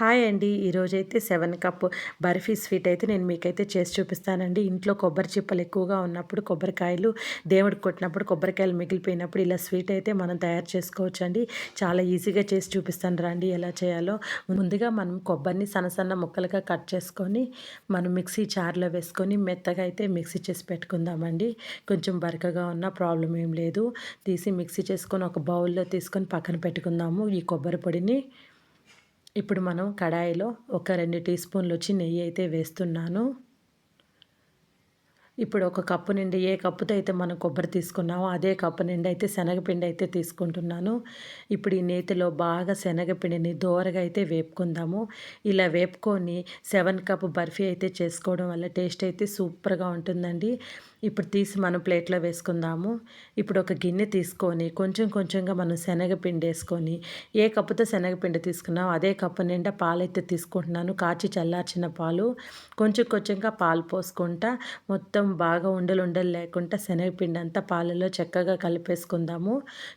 Hi అండి. ఈరోజైతే seven cup barfi sweet అయితే నేను మీకైతే చేసి చూపిస్తానండి. ఇంట్లో కొబ్బరి చిప్పలు ఎక్కువగా ఉన్నప్పుడు కొబ్బరికాయలు దేవుడికి కొట్టినప్పుడు కొబ్బరికాయలు మిగిలిపోయినప్పుడు ఇలా స్వీట్ అయితే మనం తయారు చేసుకోవచ్చు అండి చాలా ఈజీగా చేసి చూపిస్తాను. రండి ఎలా చేయాలో. ముందుగా మనం కొబ్బరిని సన్న సన్న ముక్కలుగా కట్ చేసుకొని మనం మిక్సీ చార్లో వేసుకొని మెత్తగా అయితే మిక్సీ చేసి పెట్టుకుందామండి. కొంచెం బరకగా ఉన్న ప్రాబ్లం ఏం లేదు. తీసి మిక్సీ చేసుకొని ఒక బౌల్లో తీసుకొని పక్కన పెట్టుకుందాము ఈ కొబ్బరి పొడిని. ఇప్పుడు మనం కడాయిలో ఒక రెండు టీ స్పూన్లు వచ్చి నెయ్యి అయితే వేస్తున్నాను. ఇప్పుడు ఒక కప్పు నిండి ఏ కప్పుతో అయితే మనం కొబ్బరి తీసుకున్నామో అదే కప్పు నిండి అయితే శనగపిండి అయితే తీసుకుంటున్నాను. ఇప్పుడు ఈ నేతిలో బాగా శనగపిండిని దోరగా అయితే వేపుకుందాము. ఇలా వేపుకొని సెవెన్ కప్ బర్ఫీ అయితే చేసుకోవడం వల్ల టేస్ట్ అయితే సూపర్గా ఉంటుందండి. ఇప్పుడు తీసి మనం ప్లేట్లో వేసుకుందాము. ఇప్పుడు ఒక గిన్నె తీసుకొని కొంచెం కొంచెంగా మనం శనగపిండి వేసుకొని ఏ కప్పుతో శనగపిండి తీసుకున్నామో అదే కప్పు నిండా పాలు అయితే తీసుకుంటున్నాను. కాచి చల్లార్చిన పాలు కొంచెం కొంచెంగా పాలు పోసుకుంటా మొత్తం మొత్తం బాగా ఉండలు ఉండలు లేకుండా శనగపిండి అంతా పాలలో చక్కగా కలిపేసుకుందాము.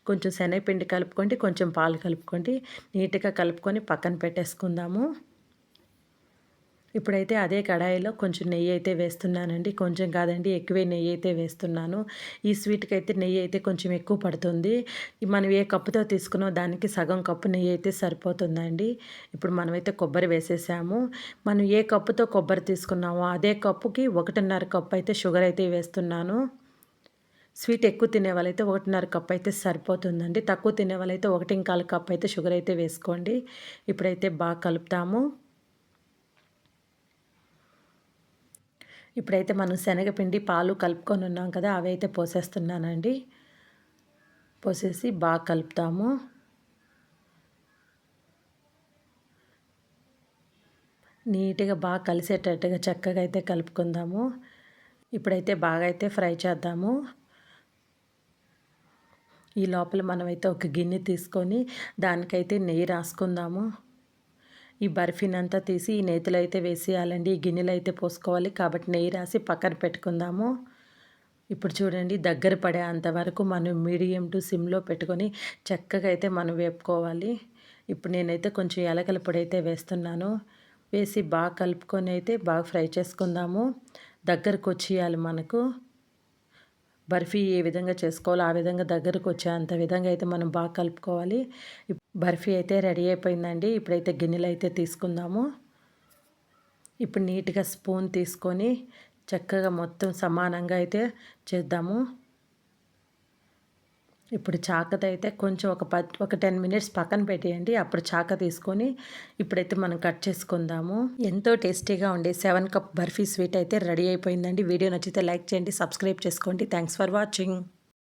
కొంచెం శనగపిండి కలుపుకోండి కొంచెం పాలు కలుపుకోండి. నీట్గా కలుపుకొని పక్కన పెట్టేసుకుందాము. ఇప్పుడైతే అదే కడాయిలో కొంచెం నెయ్యి అయితే వేస్తున్నానండి. కొంచెం కాదండి ఎక్కువే నెయ్యి అయితే వేస్తున్నాను. ఈ స్వీట్కి అయితే నెయ్యి అయితే కొంచెం ఎక్కువ పడుతుంది. మనం ఏ కప్పుతో తీసుకున్నో దానికి సగం కప్పు నెయ్యి అయితే సరిపోతుందండి. ఇప్పుడు మనమైతే కొబ్బరి వేసేసాము. మనం ఏ కప్పుతో కొబ్బరి తీసుకున్నామో అదే కప్పుకి ఒకటిన్నర కప్పు అయితే షుగర్ అయితే వేస్తున్నాను. స్వీట్ ఎక్కువ తినే వాళ్ళైతే ఒకటిన్నర కప్ అయితే సరిపోతుందండి. తక్కువ తినే వాళ్ళైతే ఒకటి ఇంకాలు కప్ అయితే షుగర్ అయితే వేసుకోండి. ఇప్పుడైతే బాగా కలుపుతాము. ఇప్పుడైతే మనం శనగపిండి పాలు కలుపుకొని ఉన్నాం కదా అవి అయితే పోసేస్తున్నానండి. పోసేసి బాగా కలుపుతాము. నీట్గా బాగా కలిసేటట్టుగా చక్కగా అయితే కలుపుకుందాము. ఇప్పుడైతే బాగా అయితే ఫ్రై చేద్దాము. ఈ లోపల మనమైతే ఒక గిన్నె తీసుకొని దానికైతే నెయ్యి రాసుకుందాము. ఈ బర్ఫీని అంతా తీసి ఈ నేతిలో అయితే వేసేయాలండి. ఈ గిన్నెలు అయితే పోసుకోవాలి. కాబట్టి నెయ్యి రాసి పక్కన పెట్టుకుందాము. ఇప్పుడు చూడండి దగ్గర పడే అంతవరకు మనం మీడియం టు సిమ్లో పెట్టుకొని చక్కగా అయితే మనం వేపుకోవాలి. ఇప్పుడు నేనైతే కొంచెం ఎలకల పొడి అయితే వేస్తున్నాను. వేసి బాగా కలుపుకొని అయితే బాగా ఫ్రై చేసుకుందాము. దగ్గరకు వచ్చేయాలి మనకు. బర్ఫీ ఏ విధంగా చేసుకోవాలో ఆ విధంగా దగ్గరకు వచ్చే అంత విధంగా అయితే మనం బాగా కలుపుకోవాలి. బర్ఫీ అయితే రెడీ అయిపోయిందండి. ఇప్పుడైతే గిన్నెలు అయితే తీసుకుందాము. ఇప్పుడు నీట్గా స్పూన్ తీసుకొని చక్కగా మొత్తం సమానంగా అయితే చేద్దాము. ఇప్పుడు చాకత అయితే కొంచెం ఒక ప ఒక టెన్ మినిట్స్ పక్కన పెట్టేయండి. అప్పుడు చాక తీసుకొని ఇప్పుడైతే మనం కట్ చేసుకుందాము. ఎంతో టేస్టీగా ఉండే సెవెన్ కప్ బర్ఫీ స్వీట్ అయితే రెడీ అయిపోయిందండి. వీడియో నచ్చితే లైక్ చేయండి సబ్స్క్రైబ్ చేసుకోండి. Thanks for watching.